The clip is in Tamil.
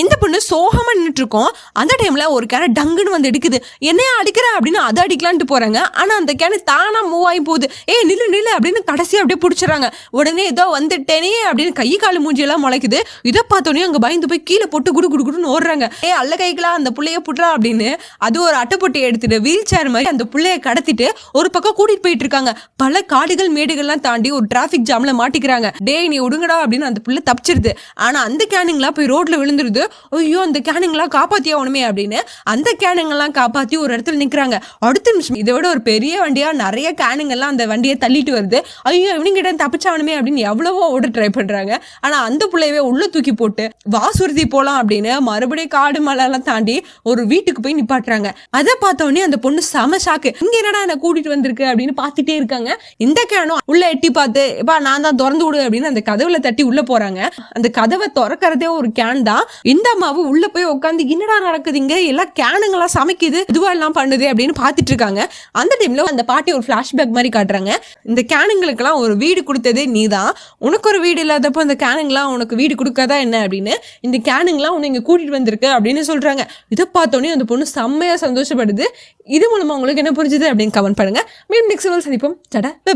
இந்த பொண்ணு சோகமாக நின்றுட்டு இருக்கோம் அந்த டைமில் ஒரு கேன டங்குன்னு வந்து எடுக்குது என்னையா அடிக்கிற அப்படின்னு அதை அடிக்கலான்ட்டு போகிறாங்க ஆனால் அந்த கேனு தானாக மூவ் ஆகி போகுது. ஏ நில்லு நில்லு அப்படின்னு கடைசி அப்படியே பிடிச்சிடறாங்க. உடனே ஏதோ வந்துட்டேனே அப்படின்னு கை கால் மூஞ்சியெல்லாம் முளைக்குது. இதை பார்த்தோன்னே அங்கே பயந்து போய் கீழே போட்டு குடு குடு குடுன்னு ஓடுறாங்க. ஏ அல்ல கைக்கலாம் அந்த புள்ளைய புட்றா அப்படின்னு அது ஒரு அட்டைப்பொட்டி எடுத்துட்டு வீல் சேர் மாதிரி அந்த பிள்ளைய கடத்திட்டு ஒரு பக்கம் கூட்டிகிட்டு போயிட்டு இருக்காங்க. பல காடுகள் மேடுகள்லாம் தாண்டி ஒரு டிராஃபிக் ஜாமில் மாட்டிக்கிறாங்க. டேய் நீ விடுங்கடா அப்படின்னு அந்த பிள்ளை தப்பிச்சிருது. ஆனால் அந்த கேனுங்களாம் போய் ரோட்டில் விழுந்துருது. ஐயோ அந்த கேனுங்கெல்லாம் காப்பாத்தி ஆகணுமே அப்படின்னு அந்த கேனுங்கெல்லாம் காப்பாத்தி ஒரு இடத்துல நிக்கிறாங்க. அடுத்த நிமிஷம் இதை விட ஒரு பெரிய வண்டியா நிறைய கேனுங்கெல்லாம் அந்த வண்டியை தள்ளிட்டு வருது. ஐயோ இவனுங்கிட்ட தப்பிச்சாவணுமே அப்படின்னு எவ்வளவோ ஓட ட்ரை பண்றாங்க. ஆனா அந்த புள்ளையவே உள்ள தூக்கி போட்டு வாசுருதி போலாம் அப்படின்னு மறுபடியும் காடு மலை எல்லாம் தாண்டி ஒரு வீட்டுக்கு போய் நிப்பாட்டுறாங்க. அதை பார்த்த உடனே அந்த பொண்ணு செம ஷாக்கு இங்க என்னடா என்ன கூட்டிட்டு வந்திருக்கு அப்படின்னு பார்த்துட்டே இருக்காங்க. இந்த கேனும் உள்ள எட்டி பார்த்து எப்பா நான் தான் திறந்து விடு அப்படின்னு அந்த கதவுல தட்டி உள்ள போறாங்க. அந்த கதவை திறக்கறதே ஒரு கேன் தான். இந்த அம்மாவும் உள்ள போய் உட்காந்து என்னடா நடக்குதுங்க எல்லாம் கேனுங்களா? சமைக்குது? இதுவா எல்லாம் பண்ணுது? அப்படின்னு பார்த்துட்டு இருக்காங்க. அந்த டைம்ல அந்த பாட்டி ஒரு ஃபிளாஷ்பேக் மாதிரி காட்டுறாங்க. இந்த கேனுங்களுக்கெல்லாம் ஒரு வீடு கொடுத்ததே நீ தான் உனக்கு ஒரு வீடு இல்லாதப்போ அந்த கேனுங்களாம் உனக்கு வீடு கொடுக்காதா என்ன அப்படின்னு? இந்த கேனுங்களாம் உன்னை இங்க கூட்டிட்டு வந்திருக்கு அப்படின்னு சொல்றாங்க. இதை பார்த்தோன்னே அந்த பொண்ணு செம்மையா சந்தோஷப்படுது. இது மூலமா உங்களுக்கு என்ன புரிஞ்சுது அப்படின்னு கமெண்ட் பண்ணுங்க. மீண்டும் நெக்ஸ்ட் சந்திப்போம். டடா. பை